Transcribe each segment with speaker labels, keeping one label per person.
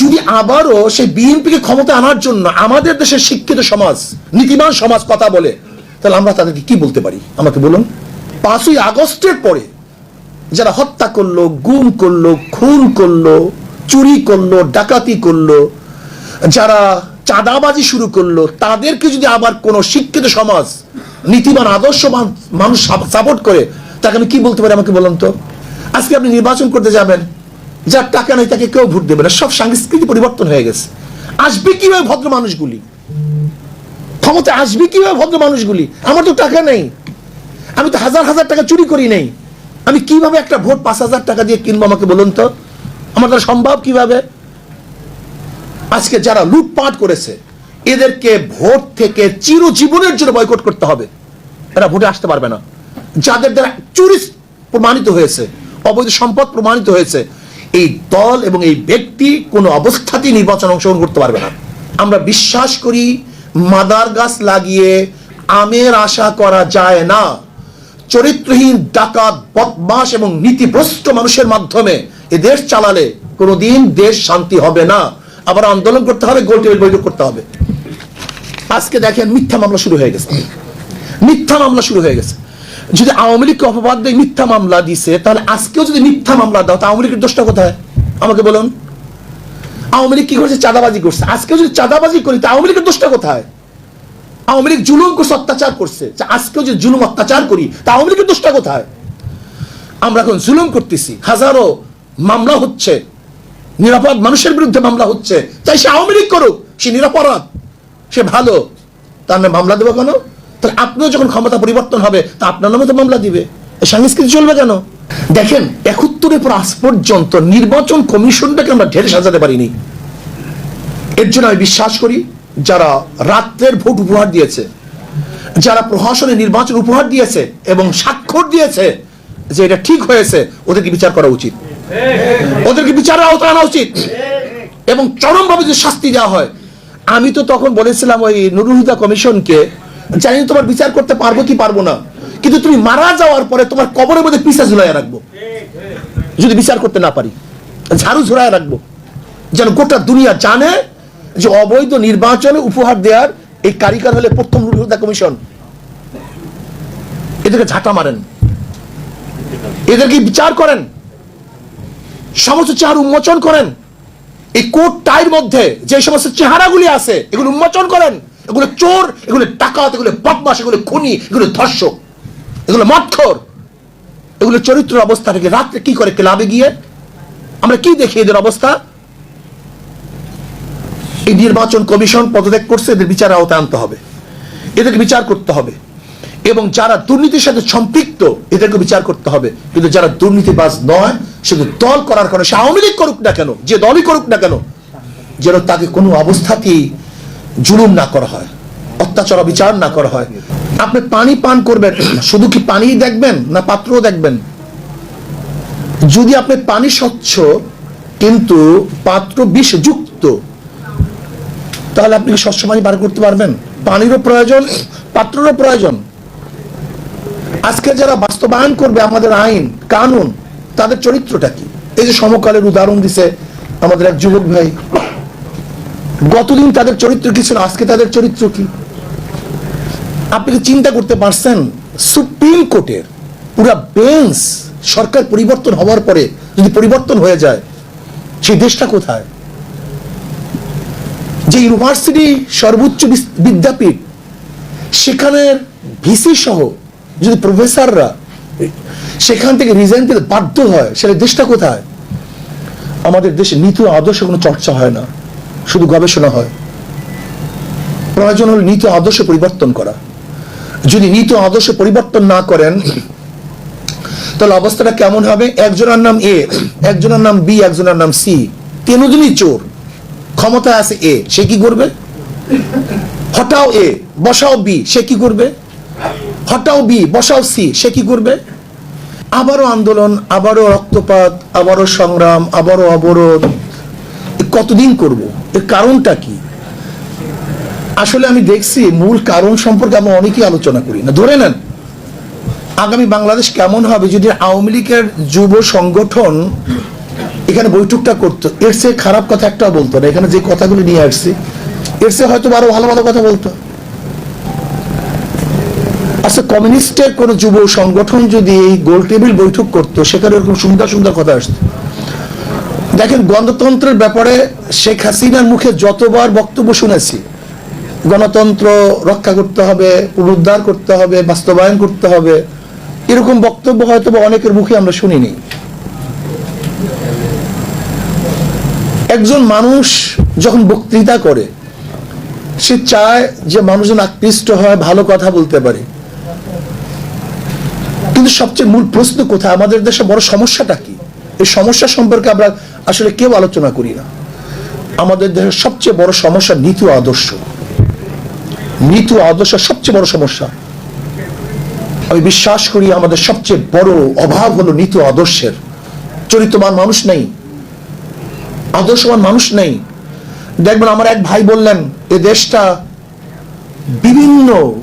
Speaker 1: যদি আবারও সেই বিএনপিকে ক্ষমতা আনার জন্য আমাদের দেশের শিক্ষিত সমাজ, নীতিমান সমাজ কথা বলে, তাহলে আমরা তাদেরকে কি বলতে পারি? আমাকে বলুন। পাঁচই আগস্টের পরে যারা হত্যা করল, গুম করল, খুন করল, চুরি করল, ডাকাতি করল, যারা চাঁদাবাজি শুরু করল, তাদেরকে যদি আবার কোনো শিক্ষিত সমাজ নীতিবান আদর্শ মানুষ সাপোর্ট করে, তাকে আমি কি বলতে পারি আমাকে বলুন তো? আজকে আপনি নির্বাচন করতে যাবেন যার টাকা নেই তাকে কেউ ভোট দেবে না। সব সংস্কৃতি পরিবর্তন হয়ে গেছে। আসবে কীভাবে ভদ্র মানুষগুলি? ক্ষমতা আসবে কীভাবে ভদ্র মানুষগুলি? আমার তো টাকা নেই। আমি তো হাজার হাজার টাকা চুরি করি নেই। আমি কীভাবে একটা ভোট পাঁচ হাজার টাকা দিয়ে কিনবো আমাকে বলুন তো? আমার দ্বারা সম্ভব কীভাবে? আজকে যারা লুটপাট করেছে, এদেরকে ভোট থেকে চিরজীবনের জন্য বয়কট করতে হবে। এরা ভোটে আসতে পারবে না। যাদের দ্বারা চুরি প্রমাণিত হয়েছে, অবৈধ সম্পদ প্রমাণিত হয়েছে এই দল এবং এই ব্যক্তি কোনো অবস্থাতেই নির্বাচন অংশগ্রহণ করতে পারবে না। আমরা বিশ্বাস করি, মাদার গাছ লাগিয়ে আমের আশা করা যায় না। চরিত্রহীন, ডাকাত বদমাস এবং নীতিভ্রষ্ট মানুষের মাধ্যমে এ দেশ চালালে কোনোদিন দেশ শান্তি হবে না। আবার আন্দোলন করতে হবে, গোল টেবিল বৈঠক করতে হবে। আজকে দেখেন মিথ্যা মামলা শুরু হয়ে গেছে। মিথ্যা মামলা শুরু হয়ে গেছে। যদি আওয়ামী লীগকে অপবাদ দিয়ে, মিথ্যা মামলা দিছে, তাহলে আজকেও যদি মিথ্যা মামলা দাও তা আওয়ামী লীগের দোষটা কোথায়? আমাকে বলুন। আওয়ামী লীগ কি করছে? চাঁদাবাজি করছে। আজকে যদি চাঁদাবাজি করি, তা আওয়ামী লীগের দোষটা কোথায়? আওয়ামী লীগ জুলুম করছে, অত্যাচার করছে। আজকেও যে জুলুম, অত্যাচার করি, তা আওয়ামী লীগের দোষটা কোথায়? আমরা এখন জুলুম করতেছি। হাজারো মামলা হচ্ছে। নিরাপদ মানুষের বিরুদ্ধে মামলা হচ্ছে। তাই সে আওয়ামী লীগ করুক, সে নিরাপরাধ, সে ভালো। তার নামে মামলা দেবো কেন? তাহলে আপনিও যখন ক্ষমতা পরিবর্তন হবে, তা আপনার নামে তো মামলা দিবে। সংস্কৃতি চলবে কেন? দেখেন, একাত্তরের পর আজ পর্যন্ত নির্বাচন কমিশনটাকে আমরা ঢেলে সাজাতে পারিনি। এর জন্য আমি বিশ্বাস করি, যারা রাত্রের ভোট উপহার দিয়েছে, যারা প্রশাসনে নির্বাচন উপহার দিয়েছে এবং স্বাক্ষর দিয়েছে যে এটা ঠিক হয়েছে, ওদেরকে বিচার করা উচিত। ওদেরকে বিচারের আওতায় আনা উচিত। এবং চরমভাবে যে শাস্তি দেওয়া হয়, আমি তো তখন বলেছিলাম ওই নুরুল হুদা কমিশনকে জানি তোমার বিচার করতে পারব কি পারব না। কিন্তু তুমি মারা যাওয়ার পরে তোমার কবরের মধ্যে পিসা ঝুলাই রাখব। যদি বিচার করতে না পারি, ঝাড়ু ঝুলাই রাখব। যেন গোটা দুনিয়া জানে যে অবৈধ নির্বাচনে উপহার দেওয়ার এই কারিগর হলে প্রথম নুরুল কমিশন। এদেরকে ঝাঁটা মারেন। এদেরকে বিচার করেন। সমস্ত চেহারা উন্মোচন করেন। এই কোট টাইর মধ্যে যে সমস্ত চেহারাগুলি আছে, এগুলো উন্মোচন করেন। এগুলো চোর, এগুলো ডাকাত, এগুলো বদমাস এগুলো খুনি, এগুলো ধর্ষক, এগুলো মৎখর। এগুলো চরিত্রের অবস্থা থেকে রাত্রে কি করে ক্লাবে গিয়ে? আমরা কি দেখি এদের অবস্থা? এই নির্বাচন কমিশন পদত্যাগ করছে, এদের বিচার আওতায় আনতে হবে। এদেরকে বিচার করতে হবে। এবং যারা দুর্নীতির সাথে সম্পৃক্ত, এদেরকে বিচার করতে হবে। কিন্তু যারা দুর্নীতিবাজ নয়, শুধু দল করার কারণে, সে আওয়ামী লীগ করুক না কেন, যে দলই করুক না কেন, যেন তাকে কোনো অবস্থাতেই জুলুম না করা হয়, অত্যাচার বিচার না করা হয়। আপনি পানি পান করবেন, শুধু কি পানি দেখবেন না পাত্রও দেখবেন? যদি আপনি পানি স্বচ্ছ, কিন্তু পাত্র বিষযুক্ত, তাহলে আপনি কি স্বচ্ছ পানি বার করতে পারবেন? পানিরও প্রয়োজন, পাত্রেরও প্রয়োজন। আজকে যারা বাস্তবায়ন করবে আমাদের আইন, কানুন, তাদের চরিত্রটা কি? এই যে সমকালের উদাহরণ দিছে আমাদের এক যুবক ভাই। গতদিন তাদের চরিত্র কি ছিল? আজকে তাদের চরিত্র কি? আপনি কি চিন্তা করতে পারছেন? সুপ্রিম কোর্টের পুরা বেঞ্চ সরকার পরিবর্তন হওয়ার পরে যদি পরিবর্তন হয়ে যায়, সেই দেশটা কোথায়? যে ইউনিভার্সিটি সর্বোচ্চ বিদ্যাপীঠ সেখানের ভিসি সহ যদি প্রফেসররা সেখান থেকে রিজাইন দিতে বাধ্য হয়, সেটা দেশটা কোথায়? আমাদের দেশে নীতি আদর্শ কোনো চর্চা হয় না। শুধু গবেষণা হয়। প্রয়োজন হল নীতি আদর্শ পরিবর্তন করা। যদি নীতি আদর্শ পরিবর্তন না করেন, তাহলে অবস্থাটা কেমন হবে? একজনের নাম এ একজনের নাম বি একজনের নাম সি তিনজনই চোর। ক্ষমতা আছে এ সে কি করবে? হটাও এ বসাও বি সে কি করবে? হটাও বি বসাও সি সে কি করবে? আবারও আন্দোলন, আবারও রক্তপাত, আবারও সংগ্রাম, আবারও অবরোধ কতদিন করব? এর কারণটা কি? আসলে আমি দেখছি মূল কারণ সম্পর্কে আমরা অনেকেই আলোচনা করি না। ধরে নেন, আগামী বাংলাদেশ কেমন হবে যদি আওয়ামী লীগের যুব সংগঠন এখানে বৈঠকটা করতো? এর চেয়ে খারাপ কথা একটাও বলতো না। এখানে যে কথাগুলো নিয়ে আসছি, এর চেয়ে হয়তো আরও ভালো ভালো কথা বলতো। আচ্ছা কমিউনিস্টের কোন যুব সংগঠন যদি এই গোল টেবিল বৈঠক করতো, সেখানে এরকম সুন্দর সুন্দর কথা আসতো। দেখেন, গণতন্ত্রের ব্যাপারে শেখ হাসিনার মুখে যতবার বক্তব্য শুনেছি, গণতন্ত্র রক্ষা করতে হবে, পুনরুদ্ধার করতে হবে, বাস্তবায়ন করতে হবে, এরকম বক্তব্য হয়তো অনেকের মুখে আমরা শুনিনি। একজন মানুষ যখন বক্তৃতা করে, সে চায় যে মানুষজন আকৃষ্ট হয়, ভালো কথা বলতে পারে। কিন্তু সবচেয়ে মূল প্রশ্ন কোথায়? আমাদের দেশে বড় সমস্যাটা কি? এই সমস্যা সম্পর্কে আমরা আসলে কেউ আলোচনা করি না। আমাদের দেশের সবচেয়ে বড় সমস্যা নীতি আদর্শ। নীতি আদর্শ সবচেয়ে বড় সমস্যা। আমি বিশ্বাস করি আমাদের সবচেয়ে বড় অভাব হলো নীতি আদর্শের। চরিত্রবান মানুষ নেই। আদর্শবান মানুষ নেই। দেখবেন আমার এক ভাই বললেন, এ দেশটা বিভিন্ন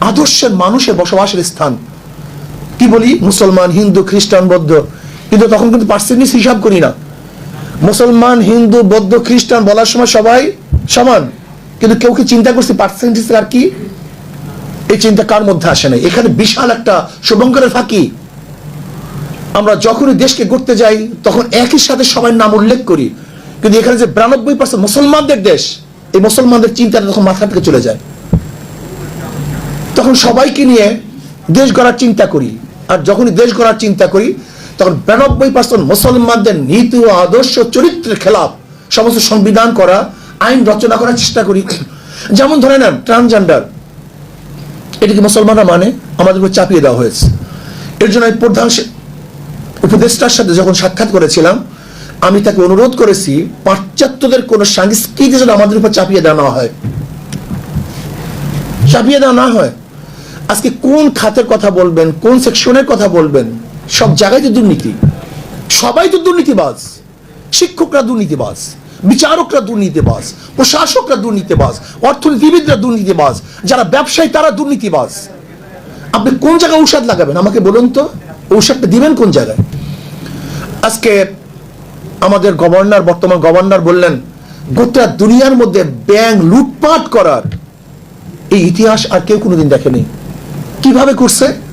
Speaker 1: আদর্শের মানুষের বসবাসের স্থান। কি বলি? মুসলমান, হিন্দু, খ্রিস্টান, বৌদ্ধ। কিন্তু তখন কিন্তু পার্সেন্টেজ হিসাব করি না। মুসলমান, হিন্দু, বৌদ্ধ, খ্রিস্টান বলার সময় সবাই সমান। কিন্তু কেউ কি চিন্তা করছে পার্সেন্টেজ আর কি? এই চিন্তা কার মধ্যে আসে না এখানে বিশাল একটা শুভঙ্করের ফাঁকি। আমরা যখনই দেশকে করতে যাই, তখন একই সাথে সবার নাম উল্লেখ করি। কিন্তু এখানে যে বিরানব্বই পার্সেন্ট মুসলমানদের দেশ, এই মুসলমানদের চিন্তাটা তখন মাথা থেকে চলে যায়। তখন সবাইকে নিয়ে দেশ গড়ার চিন্তা করি। আর যখনই দেশ গড়ার চিন্তা করি তখন বিরানব্বই পার্সেন্ট মুসলমানদের নীতি ও আদর্শ চরিত্রের খেলাফ সমস্ত সংবিধান করা, আইন রচনা করার চেষ্টা করি। যেমন ধরে নেন ট্রান্সজেন্ডার এটা কি মুসলমানরা মানে? আমাদের উপর চাপিয়ে দেওয়া হয়েছে। এর জন্য আমি প্রধান উপদেষ্টার সাথে যখন সাক্ষাৎ করেছিলাম, আমি তাকে অনুরোধ করেছি, পাশ্চাত্যদের কোন সংস্কৃতি যেন আমাদের উপর চাপিয়ে দেওয়া না হয়। চাপিয়ে দেওয়া না হয়। আজকে কোন খাতের কথা বলবেন, কোন সেকশনের কথা বলবেন? সব জায়গায় তো দুর্নীতি। সবাই তো দুর্নীতিবাজ। শিক্ষকরা দুর্নীতিবাজ। বিচারকরা দুর্নীতিবাজ। প্রশাসকরা দুর্নীতিবাজ। অর্থনীতিবিদরা দুর্নীতিবাজ। যারা ব্যবসায়ী, তারা দুর্নীতিবাজ। আপনি কোন জায়গায় ঔষধ লাগাবেন? আমাকে বলুন তো। ঔষধটা দিবেন কোন জায়গায়? আজকে আমাদের গভর্নর, বর্তমান গভর্নর বললেন, গোটা দুনিয়ার মধ্যে ব্যাংক লুটপাট করার এই ইতিহাস আর কেউ কোনোদিন দেখেনি। কীভাবে করছে?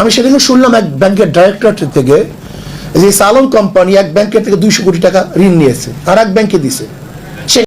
Speaker 1: আমি সেদিনও শুনলাম এক ব্যাংকের ডাইরেক্টর থেকে যে সালন কোম্পানি এক ব্যাংকের থেকে দুইশো কোটি টাকা ঋণ নিয়েছে, আর এক ব্যাংকে দিছে।